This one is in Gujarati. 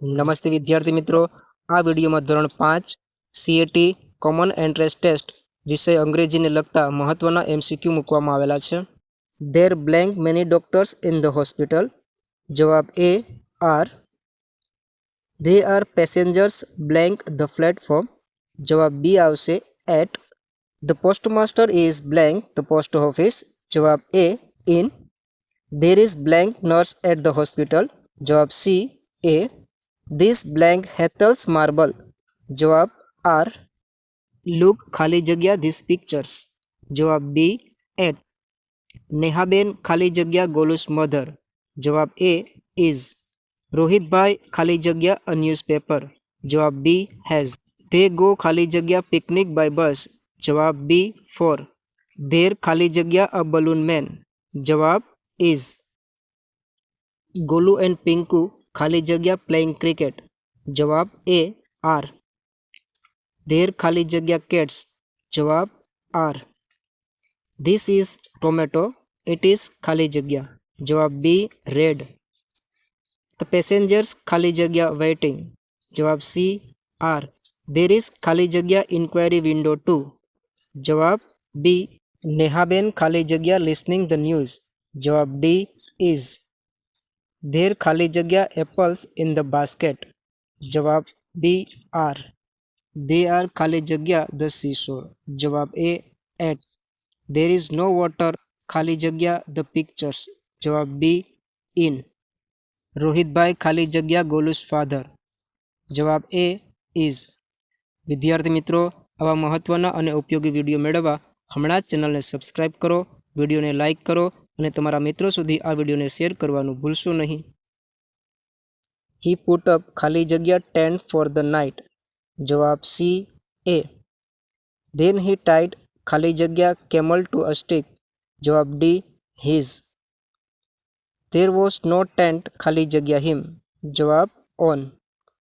નમસ્તે વિદ્યાર્થી મિત્રો. આ વિડીયોમાં ધોરણ પાંચ સીએટી કોમન એન્ટ્રન્સ ટેસ્ટ વિષય અંગ્રેજીને લગતા મહત્વના એમસીક્યુ મૂકવામાં આવેલા છે. There blank many doctors in the hospital જવાબ A are they are passengers blank the platform જવાબ બી આવશે at the postmaster is blank the post office જવાબ A in there is blank nurse at the hospital જવાબ સી એ ધીસ બ્લેન્ક હેથલ્સ માર્બલ જવાબ આર લુક ખાલી જગ્યા ધીસ પિક્ચર્સ જવાબ બી એટ નેહાબેન ખાલી જગ્યા ગોલુસ મધર જવાબ એ ઇઝ રોહિતભાઈ ખાલી જગ્યા અ ન્યૂઝપેપર જવાબ બી હેઝ ધે ગો ખાલી જગ્યા પિકનિક બાય બસ જવાબ બી ફોર ધેર ખાલી જગ્યા અ બલૂન મેન જવાબ ઇઝ ગોલુ એન્ડ પિંકુ ખાલી જગ્યા પ્લેઇંગ ક્રિકેટ જવાબ એ આર. ધેર ખાલી જગ્યા કેટ્સ જવાબ are. This is tomato it is ખાલી જગ્યા. જવાબ બી રેડ ધ પેસેન્જર્સ ખાલી જગ્યા વેઇટિંગ જવાબ સી આર. ધેર ઇઝ ખાલી જગ્યા ઇન્ક્વાયરી વિન્ડો ટુ જવાબ બી નેહાબેન ખાલી જગ્યા લિસનિંગ ધ ન્યૂઝ જવાબ ડી ઇઝ ધેર ખાલી જગ્યા એપલ્સ ઇન ધ બાસ્કેટ જવાબ બી આર દે આર ખાલી જગ્યા ધ સીશોર જવાબ A at there is no water ખાલી જગ્યા ધ પિક્ચર્સ જવાબ બી ઇન રોહિતભાઈ ખાલી જગ્યા ગોલુસ ફાધર જવાબ એ ઇઝ વિદ્યાર્થી મિત્રો, આવા મહત્ત્વના અને ઉપયોગી વીડિયો મેળવવા હમણાં જ ચેનલને સબસ્ક્રાઈબ કરો, વિડીયોને લાઇક કરો અને તમારા મિત્રો સુધી આ વિડીયોને શેર કરવાનું ભૂલશો નહીં. હી પુટ અપ ખાલી જગ્યા ટેન્ટ ફોર ધ નાઇટ જવાબ C, A. Then he tied ખાલી જગ્યા કેમલ ટુ અ સ્ટિક જવાબ D his there was no tent ખાલી જગ્યા હિમ જવાબ ઓન